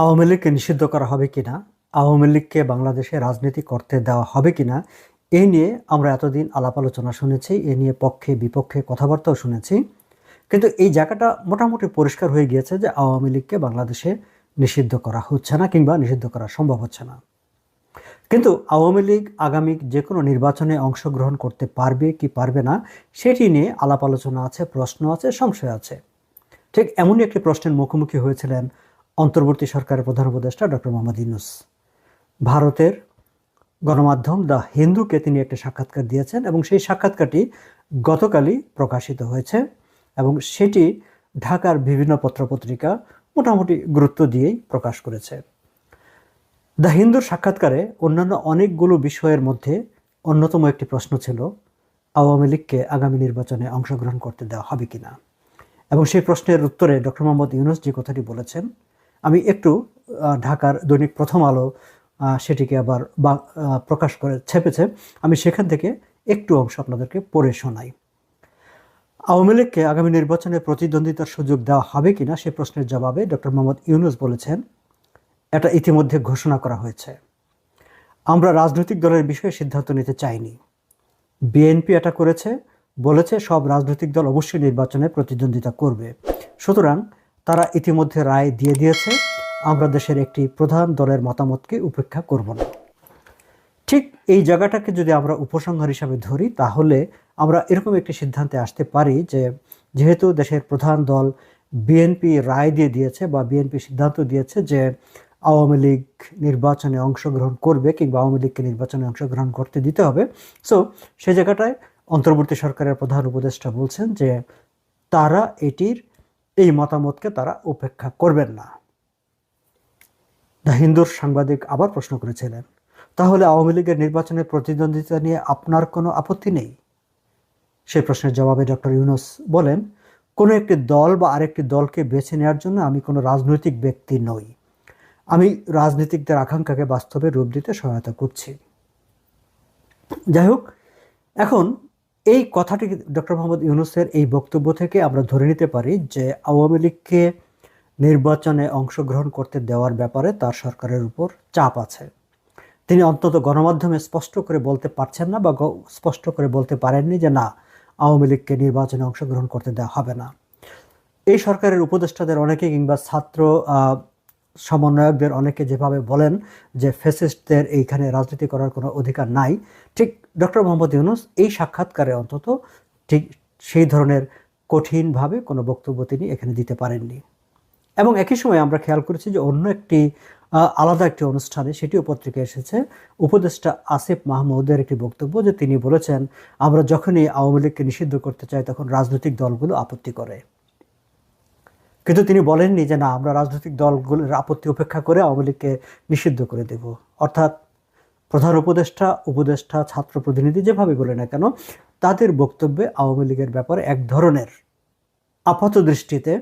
আওয়ামী লীগকে নিষিদ্ধ করা হবে কিনা? আওয়ামী লীগকে বাংলাদেশে রাজনীতি করতে দেওয়া হবে কিনা? এই নিয়ে আমরা এতদিন আলাপ আলোচনা শুনেছি, এ নিয়ে পক্ষে বিপক্ষে কথাবার্তাও শুনেছি। কিন্তু এই জায়গাটা মোটামুটি পরিষ্কার হয়ে গিয়েছে যে আওয়ামী লীগকে বাংলাদেশে নিষিদ্ধ করা হচ্ছে না কিংবা নিষিদ্ধ করা সম্ভব হচ্ছে না। কিন্তু আওয়ামী লীগ আগামী যে কোনো নির্বাচনে অংশগ্রহণ করতে পারবে কি পারবে না, সেটি নিয়ে আলাপ আলোচনা আছে, প্রশ্ন আছে, সংশয় আছে। ঠিক এমনই একটি প্রশ্নের মুখোমুখি হয়েছিলেন অন্তর্বর্তী সরকারের প্রধান উপদেষ্টা ডক্টর মোহাম্মদ ইউনুস। ভারতের গণমাধ্যম দ্য হিন্দুকে তিনি একটা সাক্ষাৎকার দিয়েছেন এবং সেই সাক্ষাৎকারটি গতকালই প্রকাশিত হয়েছে এবং সেটি ঢাকার বিভিন্ন পত্রপত্রিকা মোটামুটি গুরুত্ব দিয়েই প্রকাশ করেছে। দ্য হিন্দুর সাক্ষাৎকারে অন্যান্য অনেকগুলো বিষয়ের মধ্যে অন্যতম একটি প্রশ্ন ছিল, আওয়ামী লীগকে আগামী নির্বাচনে অংশগ্রহণ করতে দেওয়া হবে কিনা? এবং সেই প্রশ্নের উত্তরে ডক্টর মোহাম্মদ ইউনুস যে কথাটি বলেছেন আমি একটু ঢাকার দৈনিক প্রথম আলো সেটিকে আবার প্রকাশ করে ছেপেছে। আমি সেখান থেকে একটু অংশ আপনাদেরকে পড়ে শোনাই। আওয়ামী লীগকে আগামী নির্বাচনে প্রতিদ্বন্দ্বিতার সুযোগ দেওয়া হবে কিনা সে প্রশ্নের জবাবে ডক্টর মোহাম্মদ ইউনুস বলেছেন, এটা ইতিমধ্যে ঘোষণা করা হয়েছে। আমরা রাজনৈতিক দলের বিষয়ে সিদ্ধান্ত নিতে চাইনি। বিএনপি এটা করেছে, বলেছে সব রাজনৈতিক দল অবশ্যই নির্বাচনে প্রতিদ্বন্দ্বিতা করবে। সুতরাং তারা ইতিমধ্যে রায় দিয়ে দিয়েছে। আমরা দেশের একটি প্রধান দলের মতামতকে উপেক্ষা করব না। ঠিক এই জায়গাটাকে যদি আমরা উপসংহার হিসাবে ধরি, তাহলে আমরা এরকম একটি সিদ্ধান্তে আসতে পারি যে, যেহেতু দেশের প্রধান দল বিএনপি রায় দিয়ে দিয়েছে বা বিএনপি সিদ্ধান্ত দিয়েছে যে, আওয়ামী লীগ নির্বাচনে অংশগ্রহণ করবে কিংবা আওয়ামী লীগকে নির্বাচনে অংশগ্রহণ করতে দিতে হবে। সো সেই জায়গাটায় অন্তর্বর্তী সরকারের প্রধান উপদেষ্টা বলছেন যে, তারা এটির এই মতামতকে তারা উপেক্ষা করবেন না। দ্য হিন্দুর সাংবাদিক আবার প্রশ্ন করেছিলেন, তাহলে আওয়ামী লীগের নির্বাচনে প্রতিদ্বন্দ্বিতা নিয়ে আপনার কোনো আপত্তি নেই? সেই প্রশ্নের জবাবে ডক্টর ইউনুস বলেন, কোনো একটি দল বা আরেকটি দলকে বেছে নেওয়ার জন্য আমি কোনো রাজনৈতিক ব্যক্তি নই। আমি রাজনীতিকদের আকাঙ্ক্ষাকে বাস্তবে রূপ দিতে সহায়তা করছি। যাই হোক, এখন এই কথাটি ডক্টর মোহাম্মদ ইউনুসের এই বক্তব্য থেকে আমরা ধরে নিতে পারি যে আওয়ামী লীগকে নির্বাচনে অংশগ্রহণ করতে দেওয়ার ব্যাপারে তার সরকারের উপর চাপ আছে। তিনি অন্তত গণমাধ্যমে স্পষ্ট করে বলতে পারছেন না বা স্পষ্ট করে বলতে পারেননি যে না, আওয়ামী লীগকে নির্বাচনে অংশগ্রহণ করতে দেওয়া হবে না। এই সরকারের উপদেষ্টাদের অনেকে কিংবা ছাত্র সমন্বয়কদের অনেকে যেভাবে বলেন যে ফেসিস্টদের এইখানে রাজনীতি করার কোনো অধিকার নাই, ঠিক ডক্টর মোহাম্মদ ইউনুস এই সাক্ষাৎকারে অন্তত ঠিক সেই ধরনের কঠিনভাবে কোনো বক্তব্য তিনি এখানে দিতে পারেননি। এবং একই সময় আমরা খেয়াল করেছি যে অন্য একটি আলাদা একটি অনুষ্ঠানে সেটিও পত্রিকায় এসেছে, উপদেষ্টা আসিফ মাহমুদের একটি বক্তব্য যে তিনি বলেছেন, আমরা যখনই আওয়ামী লীগকে নিষিদ্ধ করতে চাই তখন রাজনৈতিক দলগুলো আপত্তি করে। কিন্তু তিনি বলেননি যে, না, আমরা রাজনৈতিক দলগুলোর আপত্তি উপেক্ষা করে আওয়ামী লীগকে নিষিদ্ধ করে দেব। অর্থাৎ প্রধান উপদেষ্টা উপদেষ্টা, ছাত্র প্রতিনিধি যেভাবে বলে না কেন, তাদের বক্তব্যে আওয়ামী লীগের ব্যাপারে এক ধরনের আপাত দৃষ্টিতে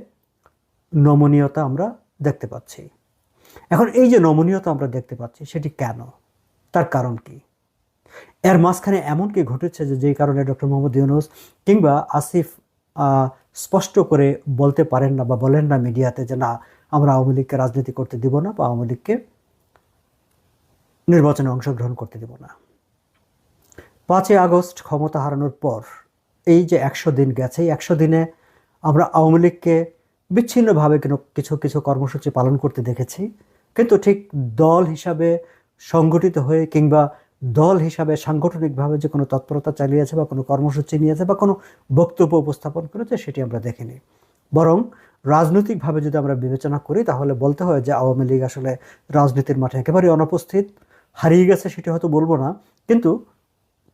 নমনীয়তা আমরা দেখতে পাচ্ছি। এখন এই যে নমনীয়তা আমরা দেখতে পাচ্ছি, সেটি কেন? তার কারণ কি? এর মাঝখানে এমন কি ঘটেছে যে, যেই কারণে ডক্টর মোহাম্মদ ইউনুস কিংবা আসিফ স্পষ্ট করে বলতে পারেন না বা বলেন না মিডিয়াতে যে, না, আমরা আওয়ামী লীগকে রাজনীতি করতে দিব না বা আওয়ামী লীগকে নির্বাচনে অংশগ্রহণ করতে দিব না। পাঁচই আগস্ট ক্ষমতা হারানোর পর এই যে একশো দিন গেছে, এই একশো দিনে আমরা আওয়ামী লীগকে বিচ্ছিন্নভাবে কেন, কিছু কিছু কর্মসূচি পালন করতে দেখেছি। কিন্তু ঠিক দল হিসাবে সংগঠিত হয়ে কিংবা দল হিসাবে সাংগঠনিকভাবে যে কোনো তৎপরতা চালিয়েছে বা কোনো কর্মসূচি নিয়েছে বা কোনো বক্তব্য উপস্থাপন করেছে, সেটি আমরা দেখিনি। বরং রাজনৈতিকভাবে যদি আমরা বিবেচনা করি, তাহলে বলতে হয় যে আওয়ামী লীগ আসলে রাজনীতির মাঠে একেবারেই অনুপস্থিত। হারিয়ে গেছে সেটি হয়তো বলব না, কিন্তু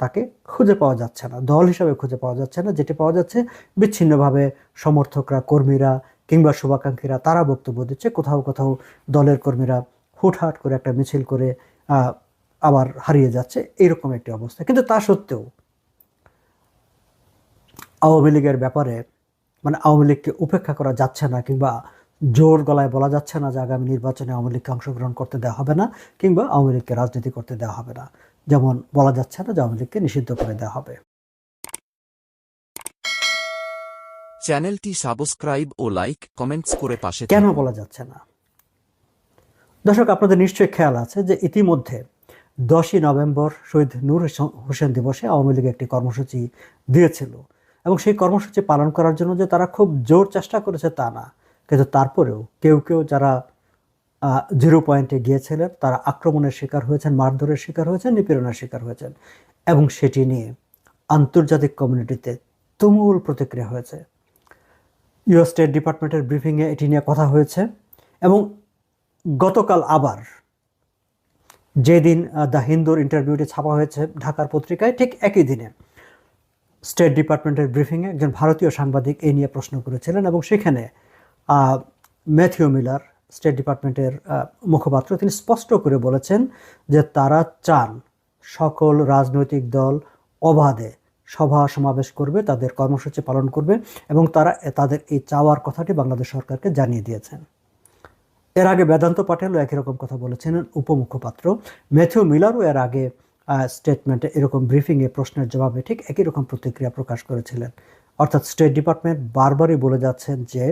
তাকে খুঁজে পাওয়া যাচ্ছে না। দল হিসাবে খুঁজে পাওয়া যাচ্ছে না। যেটি পাওয়া যাচ্ছে, বিচ্ছিন্নভাবে সমর্থকরা, কর্মীরা কিংবা শুভাকাঙ্ক্ষীরা, তারা বক্তব্য দিচ্ছে। কোথাও কোথাও দলের কর্মীরা হুটহাট করে একটা মিছিল করে আবার হারিয়ে যাচ্ছে এইরকম একটি অবস্থা। কিন্তু তা সত্ত্বেও আওয়ামী লীগের ব্যাপারে মানে আওয়ামী লীগকে উপেক্ষা করা যাচ্ছে না কিংবা জোর গলায় বলা যাচ্ছে না যে আগামী নির্বাচনে আওয়ামী লীগকে অংশগ্রহণ করতে দেওয়া হবে না কিংবা আওয়ামী লীগকে রাজনীতি করতে দেওয়া হবে না। যেমন বলা যাচ্ছে না যে আওয়ামী লীগকে নিষিদ্ধ করে দেওয়া হবে। চ্যানেলটি সাবস্ক্রাইব ও লাইক কমেন্টস করে পাশে কেন বলা যাচ্ছে না? দর্শক আপনাদের নিশ্চয়ই খেয়াল আছে যে ইতিমধ্যে দশই নভেম্বর শহীদ নূর হোসেন- দিবসে আওয়ামী লীগ একটি কর্মসূচি দিয়েছিল। এবং সেই কর্মসূচি পালন করার জন্য যে তারা খুব জোর চেষ্টা করেছে তা না। কিন্তু তারপরেও কেউ কেউ যারা জিরো পয়েন্টে গিয়েছিলেন, তারা আক্রমণের শিকার হয়েছেন, মারধরের শিকার হয়েছেন, নিপীড়নের শিকার হয়েছেন। এবং সেটি নিয়ে আন্তর্জাতিক কমিউনিটিতে তুমুল প্রতিক্রিয়া হয়েছে। ইউএস স্টেট ডিপার্টমেন্টের ব্রিফিংয়ে এটি নিয়ে কথা হয়েছে। এবং গতকাল আবার যেদিন দ্য হিন্দুর ইন্টারভিউটি ছাপা হয়েছে ঢাকার পত্রিকায়, ঠিক একই দিনে। স্টেট ডিপার্টমেন্টের ব্রিফিংয়ে একজন ভারতীয় সাংবাদিক এই নিয়ে প্রশ্ন করেছিলেন এবং সেখানে ম্যাথিউ মিলার, স্টেট ডিপার্টমেন্টের মুখপাত্র, তিনি স্পষ্ট করে বলেছেন যে তারা চান সকল রাজনৈতিক দল অবাধে সভা সমাবেশ করবে, তাদের কর্মসূচি পালন করবে এবং তারা, তাদের এই চাওয়ার কথাটি বাংলাদেশ সরকারকে জানিয়ে দিয়েছেন। এর আগে বেদান্ত পাটেলও একই রকম কথা বলেছিলেন উপমুখপাত্র। ম্যাথিউ মিলারও এর আগে স্টেটমেন্টে এরকম ব্রিফিংয়ে প্রশ্নের জবাবে ঠিক একই রকম প্রতিক্রিয়া প্রকাশ করেছিলেন। অর্থাৎ স্টেট ডিপার্টমেন্ট বারবারই বলে যাচ্ছেন যে,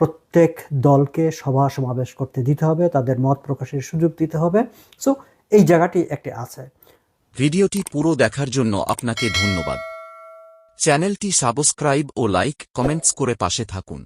প্রত্যেক দলকে সভা সমাবেশ করতে দিতে হবে, তাদের মত প্রকাশের সুযোগ দিতে হবে। সো এই জায়গাটি একটি আছে। ভিডিওটি পুরো দেখার জন্য আপনাকে ধন্যবাদ। চ্যানেলটি সাবস্ক্রাইব ও লাইক কমেন্টস করে পাশে থাকুন।